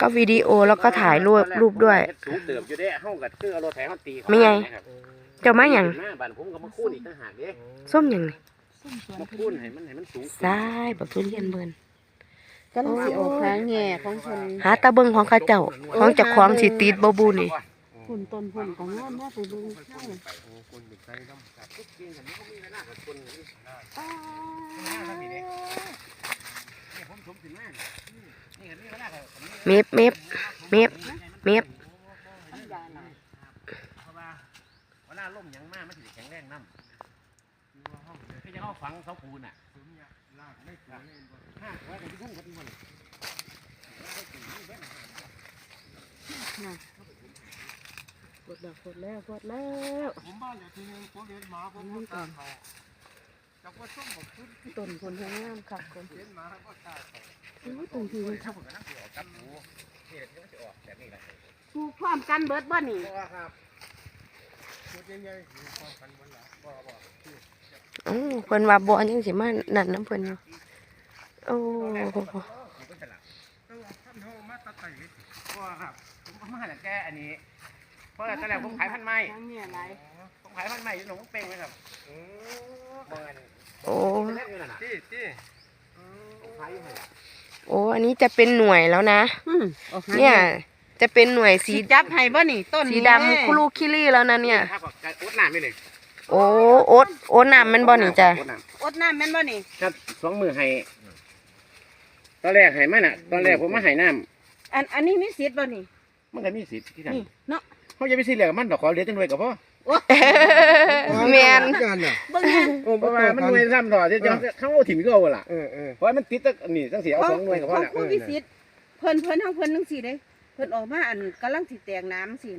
ก็วิดีโอแล้วก็ถ่ายรูปรูปด้วย สูงเติบอยู่เด้เฮาก็คือเอารถไถเฮาตีไม่ไงนะครับเจ้ามาหยังบ้านผมก็มาคูนอีกต่างหากเด้ส้มยังนี่มาคูนให้มันให้มันสูงซ้ายบักทุเรียนเบิ่นก็ต้องสิออกหาแง่ของเพิ่นหาตาเบิ่งของข้าเจ้าของเจ้าของสิติดบ่บูนี่หุ่นตนหุ่นก็งามมากไปเบิ่งเฮาโอ้คนเด็กใส่น้ำครับทุกปีกันนี้เขามีเวลากับคนนี่ อ้า นี่ผมสมถึงมากนี่กันนี่เวลากับผมนี่ เมฟเมฟเมฟเมฟน่อยเพราล่มยังมากมันสิแข็งแรงน้ำก็จะเข้าฝังเสาปูนอะห้าว่าไว้กันที่ทุ่งกันมันปวดแล้วปวดแล้วปวดแล้วผมบ้านอยู่ที่นึงผมเลี้ยงหมาผมก็ตาเขาจากว่าส้มบอกขึ้นต้นคนงามคักคนเลี้ยงหมาก็ตาเขาต้นที่ถ้ งสิออกกับหมูนี่เดี๋ยวมันจะออกแบบนี้แหละปลูกพร้อมกันเบิดบ่นี่เพราะว่าครับพูดยังไงอยู่ความพันวันละบ่บ่อ้าวเพิ่นว่าบ่ยังสิมานั่นน้ำเพิ่นอยู่โอ้ผมก็ฉลาดต้องท่านเฮามาตัดไต่เพราะว่าครับผมก็มาแต่แก้อันนี้เพราะว่าตอนแรกผมขายพันไม้ทางเนี่ยหลายผมขายพันไม้อยู่หนองเป้งไหมครับโอ้เมื่อไงโอ้ เล่นอยู่นั่นน่ะที่ที่ผมขายอยู่นั่นน่ะ โอ้อันนี้จะเป็นหน่วยแล้วนะ อืมออกหาเนี่ย จะเป็นหน่วยสีสีจับให้บ่นี่ต้นสีดำคุลูคิลี่แล้วนะเนี่ยถ้าบอกจะอุดน้ำไม่เลยโอ้โอ๊ตโอ๊ตน้ำแมันบ่นี่จ้ะอุดน้อดน้ำแม่นบ่นี่ำครับสองมือให้ตอนแรกให้มันน่ะ ตอนแรกผมมาให้น้อันอันนี้มีสิทธิ์บ่นี่ำมันก็มีสิทธิ์ที่กันนี่เนาะเขาจะไปซื้อเหลือมันดอกขอเหลือจังเลยกับพ่อ แมนกันน่ะเบิ่งแม่นโอ้เพบ่ราะว่าว่ามัมันนหน่วยซ้ำดอกจะจะเขาเอาถิ่มก็เอาล่ะเออเออเพราะมันติดตั้งนี่ตั้งสี่เอาสองหน่วยกับพ่อของแล้วผู้มีสิทธิ์เพิ่นเพิ่นเฮาเพิ่นจังซี่เด้เพิ่นออกมาอันกำลังสิแตกน้ำสิ